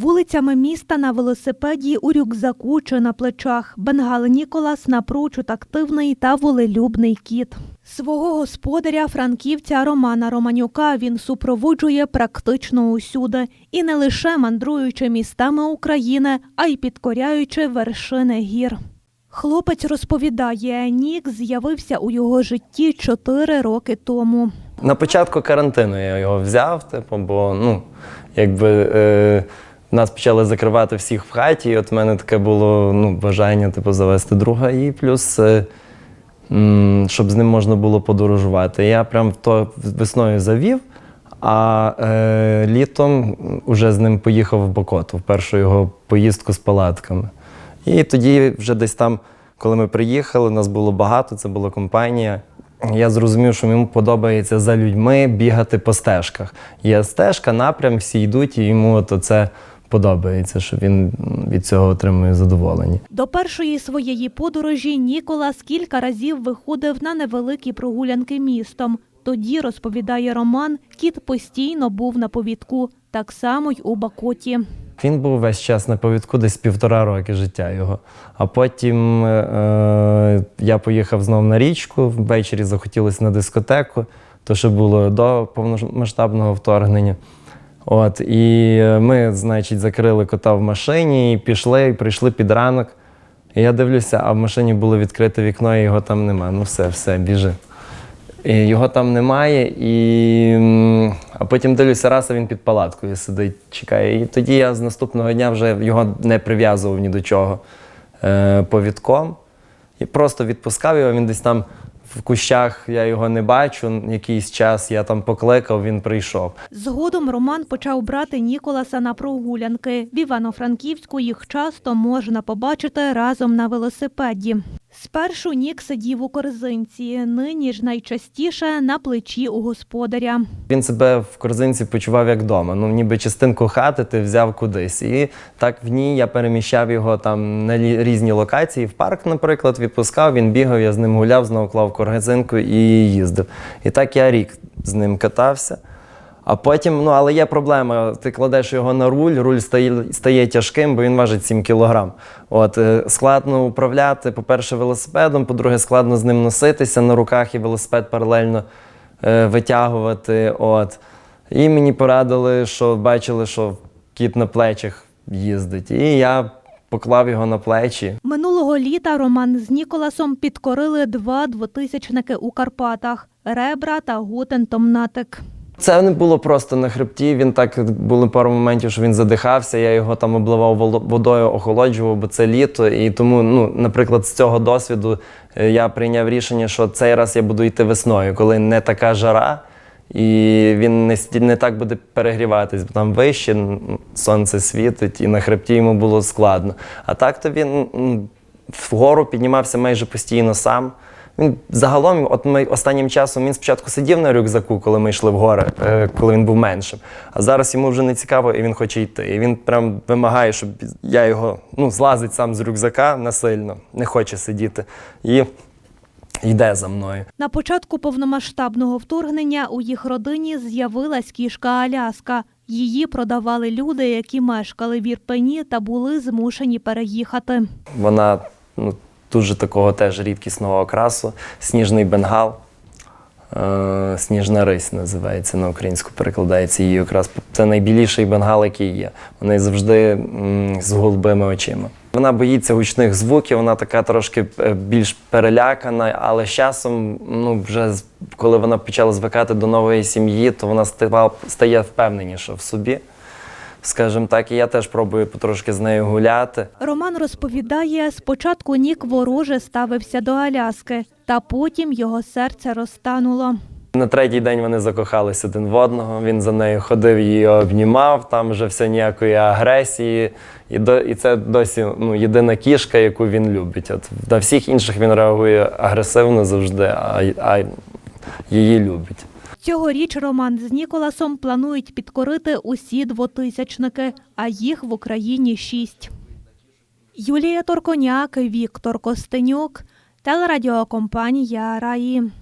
Вулицями міста на велосипеді, у рюкзаку чи на плечах. Бенгал Ніколас напрочуд активний та волелюбний кіт. Свого господаря франківця Романа Романюка він супроводжує практично усюди і не лише мандруючи містами України, а й підкоряючи вершини гір. Хлопець розповідає, Нік з'явився у його житті чотири роки тому. На початку карантину я його взяв, типу, бо ну, якби е, нас почали закривати всіх в хаті, і от в мене таке було ну, бажання типу, завести друга, і плюс, е, щоб з ним можна було подорожувати. Я прям то весною завів, а е, літом вже з ним поїхав в Бокоту, в першу його поїздку з палатками. І тоді вже десь там, коли ми приїхали, нас було багато, це була компанія. Я зрозумів, що йому подобається за людьми бігати по стежках. Є стежка, напрям, всі йдуть, і йому от це подобається, що він від цього отримує задоволення. До першої своєї подорожі Ніколас кілька разів виходив на невеликі прогулянки містом. Тоді, розповідає Роман, кіт постійно був на повідку, так само й у Бакоті. Він був весь час на повідку, десь півтора роки життя його. А потім е, я поїхав знову на річку, ввечері захотілося на дискотеку, то що було до повномасштабного вторгнення. От, і ми, значить, закрили кота в машині, і пішли, і прийшли під ранок. І я дивлюся, а в машині було відкрите вікно, і його там нема. Ну все, все, біжи. І його там немає, і... а потім дивлюся, раз, а він під палаткою сидить, чекає. І тоді я з наступного дня вже його не прив'язував ні до чого е, повідком. І просто відпускав його, він десь там в кущах, я його не бачу. Якийсь час я там покликав, він прийшов. Згодом Роман почав брати Ніколаса на прогулянки. В Івано-Франківську їх часто можна побачити разом на велосипеді. Спершу Нік сидів у корзинці, нині ж найчастіше на плечі у господаря. Він себе в корзинці почував як вдома. Ну, ніби частинку хати ти взяв кудись. І так в ній я переміщав його там на різні локації. В парк, наприклад, відпускав, він бігав, я з ним гуляв, знову клав корзинку і їздив. І так я рік з ним катався. А потім, ну але є проблема. Ти кладеш його на руль, руль стає, стає тяжким, бо він важить 7 кілограм. От е, складно управляти, по-перше, велосипедом, по-друге, складно з ним носитися на руках і велосипед паралельно е, витягувати. От. І мені порадили, що бачили, що кіт на плечах їздить. І я поклав його на плечі. Минулого літа Роман з Ніколасом підкорили два двотисячники у Карпатах Ребра та Гутен Томнатик. Це не було просто на хребті. Він так були пару моментів, що він задихався. Я його там обливав водою, охолоджував, бо це літо. І тому, ну, наприклад, з цього досвіду е, я прийняв рішення, що цей раз я буду йти весною, коли не така жара, і він не, не так буде перегріватись, бо там вище сонце світить, і на хребті йому було складно. А так то він вгору піднімався майже постійно сам. Він загалом, от ми останнім часом він спочатку сидів на рюкзаку, коли ми йшли в гори, е, коли він був меншим. А зараз йому вже не цікаво, і він хоче йти. І він прям вимагає, щоб я його ну, злазить сам з рюкзака насильно, не хоче сидіти. І йде за мною. На початку повномасштабного вторгнення у їх родині з'явилась кішка Аляска. Її продавали люди, які мешкали в Ірпені та були змушені переїхати. Вона ну, дуже такого теж рідкісного окрасу, сніжний бенгал. Е, Сніжна рись називається на українську, перекладається її окрас. Це найбіліший бенгал, який є. Вони завжди з голубими очима. Вона боїться гучних звуків, вона така трошки е, більш перелякана, але з часом, ну вже коли вона почала звикати до нової сім'ї, то вона стає впевненіша в собі. Скажімо так, і я теж пробую потрошки з нею гуляти. Роман розповідає, спочатку Нік вороже ставився до Аляски, та потім його серце розтануло. На третій день вони закохались один в одного. Він за нею ходив, її обнімав, там вже все ніякої агресії. І, до, і це досі ну, єдина кішка, яку він любить. От, на всіх інших він реагує агресивно завжди, а, а її любить. Цьогоріч Роман з Ніколасом планують підкорити усі двотисячники, а їх в Україні шість. Юлія Торконяк, Віктор Костенюк, телерадіокомпанія Раї.